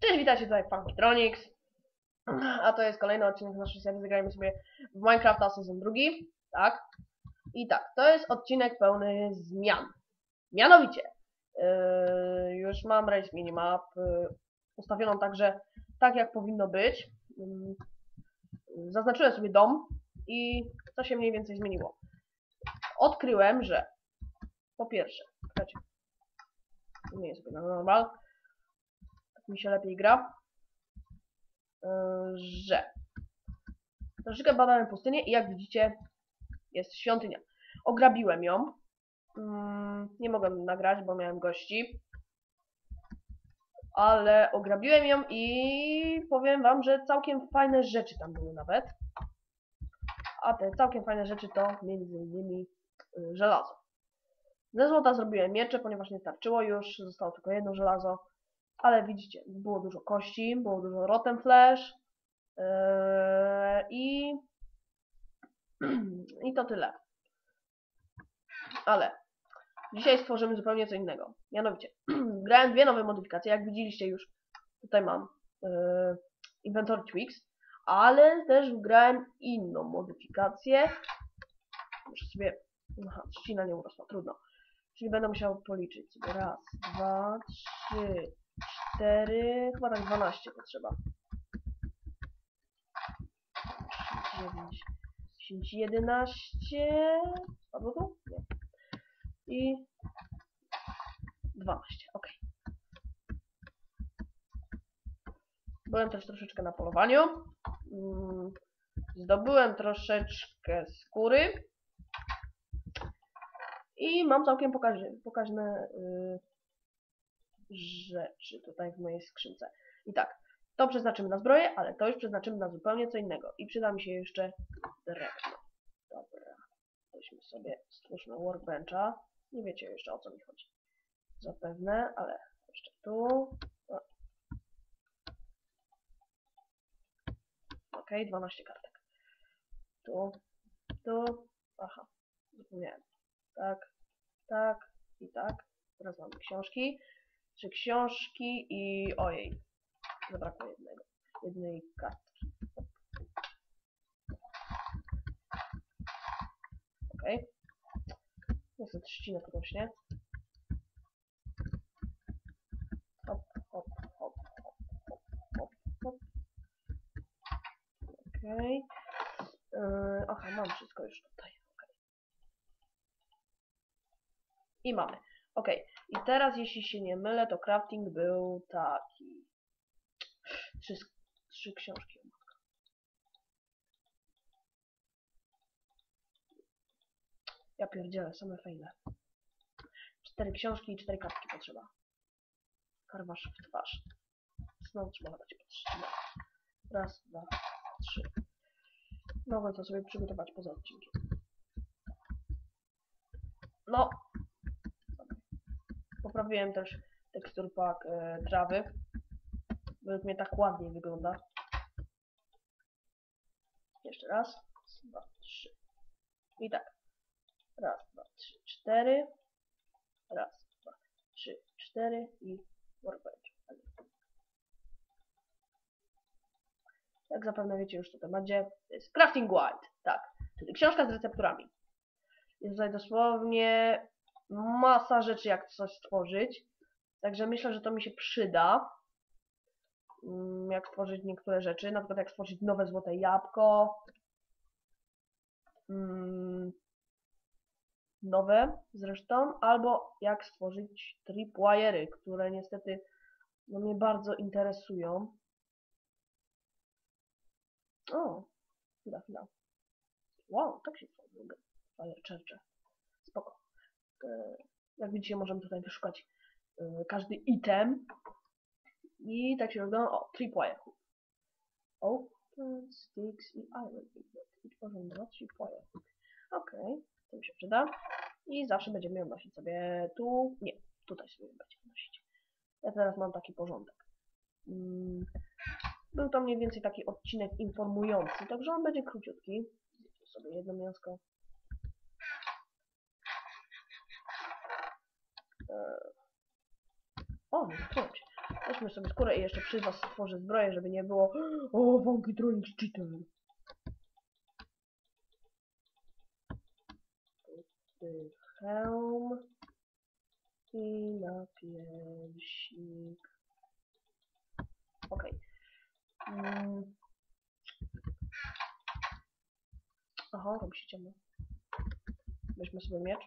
Cześć, witajcie tutaj Funkitronics. A to jest kolejny odcinek z naszej serii. Zagrajmy sobie w Minecrafta sezon drugi. Tak. I tak, to jest odcinek pełny zmian. Mianowicie, yy, już mam race minimap yy, ustawioną także tak, jak powinno być. Yy, zaznaczyłem sobie dom i co się mniej więcej zmieniło. Odkryłem, że po pierwsze, słuchajcie, nie jest na normal, mi się lepiej gra, yy, że troszeczkę badałem pustynię i jak widzicie jest świątynia. Ograbiłem ją. Mm, nie mogłem nagrać, bo miałem gości. Ale ograbiłem ją i powiem wam, że całkiem fajne rzeczy tam były nawet. A te całkiem fajne rzeczy to między innymi y, żelazo. Ze złota zrobiłem miecze, ponieważ nie starczyło już, zostało tylko jedno żelazo. Ale widzicie, było dużo kości, było dużo rotten flash yy, i i to tyle. Ale dzisiaj stworzymy zupełnie co innego. Mianowicie, grałem dwie nowe modyfikacje. Jak widzieliście już, tutaj mam yy, Inventory Tweaks, ale też grałem inną modyfikację. Muszę sobie... Aha, trzcina nie urosła, trudno. Czyli będę musiał policzyć. Raz, dwa, trzy, cztery, chyba tak 12 potrzeba. 9, 10, 11, spadło tu? Nie. I 12, ok. Byłem też troszeczkę na polowaniu. Mm, Zdobyłem troszeczkę skóry. I mam całkiem pokaźne, pokaźne y, rzeczy tutaj w mojej skrzynce. I tak, to przeznaczymy na zbroję, ale to już przeznaczymy na zupełnie co innego. I przyda mi się jeszcze drewno. Dobra. Weźmy sobie, stwórzmy workbencha. Nie wiecie jeszcze o co mi chodzi. Zapewne, ale jeszcze tu. O. Ok, 12 kartek. Tu, tu. Aha, zapomniałem. Tak, tak i tak. Teraz mamy książki. Trzy książki i ojej. Zabrakło jednego. Jednej kartki. Okej. Okay. Niestety trzcina tu rośnie. Hop, hop, hop, hop, hop, hop. Okej. Okay. Yy, aha, mam wszystko już tutaj. Okay. I mamy. Ok, i teraz jeśli się nie mylę, to crafting był taki. Trzy, trzy książki. Ja pierdzielę, same fejle. Cztery książki i cztery kartki potrzeba. Karwasz w twarz. Znowu trzeba dać podtrzymać. Raz, dwa, trzy. Mogę to sobie przygotować poza odcinkiem. No. Poprawiłem też tekstur pack e, trawy. Według mnie tak ładniej wygląda. Jeszcze raz. Dwa, trzy. I tak. Raz, dwa, trzy, cztery. Raz, dwa, trzy, cztery i workbench. Jak zapewne wiecie już co to będzie, to jest Crafting Guide, tak, czyli książka z recepturami. Jest tutaj dosłownie masa rzeczy jak coś stworzyć, także myślę, że to mi się przyda, mm, jak stworzyć niektóre rzeczy, na przykład jak stworzyć nowe złote jabłko, mm, nowe zresztą, albo jak stworzyć tripwire'y, które niestety no, mnie bardzo interesują. O, chwila, chwila. Wow, tak się tworzy fajerczercze. Spoko. E, jak widzicie, możemy tutaj wyszukać e, każdy item. I tak się wygląda. O, tripwire. Open, sticks i iron. I tworzymy dwa tripwire. Okej. To mi się przyda. I zawsze będziemy ją nosić sobie tu, nie, tutaj sobie będziemy nosić. Ja teraz mam taki porządek. Mm, był to mniej więcej taki odcinek informujący, także on będzie króciutki. Zjedzmy sobie jedno mięsko. O, nie zakryłem się. Weźmy sobie skórę i jeszcze przy was stworzę zbroję, żeby nie było O, Wonky Tronic cheater. Ty hełm i napierśnik. Okej. Mm. Aha, robi się ciemno. Weźmy sobie miecz,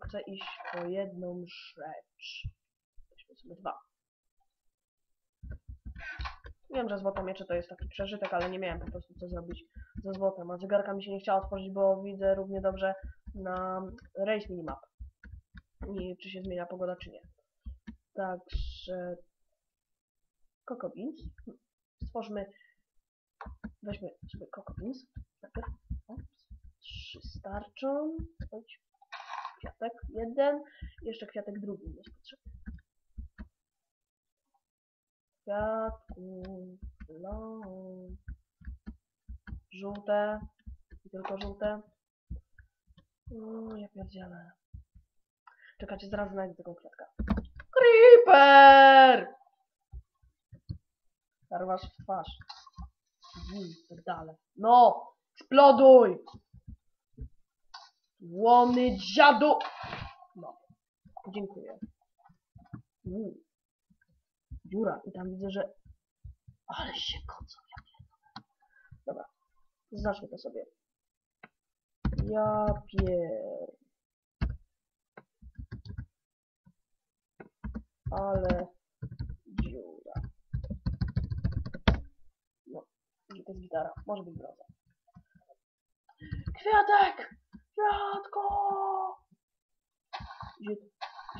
chcę iść po jedną rzecz. Weźmy sobie dwa. Wiem, że złote miecze to jest taki przeżytek, ale nie miałem po prostu co zrobić ze złotem. A zegarka mi się nie chciała otworzyć, bo widzę równie dobrze na race minimap. I czy się zmienia pogoda, czy nie. Także... Coco Beans. Stworzmy... Weźmy sobie Coco Beans. Ops. Trzy starczą. Chodź. Kwiatek jeden. Jeszcze kwiatek drugi jest potrzebny. Kwiatku. Ląd. Żółte. I tylko żółte. O, ja pierdzielę. Czekajcie, zaraz znajdę tego kwiatka. Creeper! Zarwasz w twarz. Mm, tak dalej. No! Eksploduj! Łony dziadu! No. Dziękuję. Mm. Dziura. I tam widzę, że... Ale się kocą, ja pierdolę. Dobra. Zaznaczmy to sobie. Ja pier... Ale dziura. No, to jest gitara. Może być brąza. Kwiatek! Kwiatko!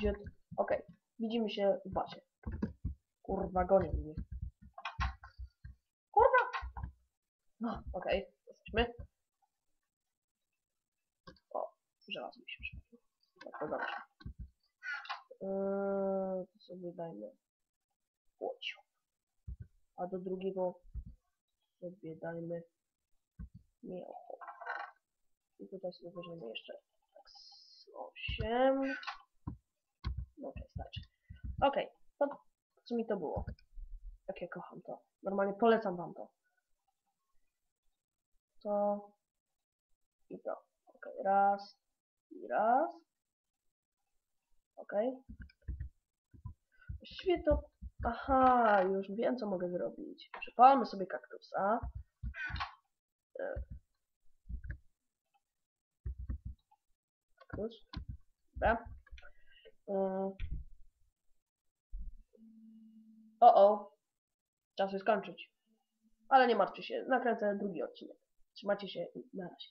Ziut. Okej. Widzimy się w bazie. Kurwa, gonią mnie. Kurwa! No, okej. Jesteśmy. O, żelazo mi się przypomniało. No to dobrze. Yy, to sobie dajmy łodzią. A do drugiego sobie dajmy mięcho. I tutaj sobie weźmiemy jeszcze tak z 8. No okej, starczy. Okej, to co mi to było? Jak ja kocham to. Normalnie polecam wam to. To i to. Okej, raz i raz. Okej. Właściwie to... Aha, już wiem, co mogę zrobić. Przypalmy sobie kaktusa. E. Kaktus. Dobra. E. O, o. Czas się skończyć. Ale nie martwcie się, nakręcę drugi odcinek. Trzymajcie się i na razie.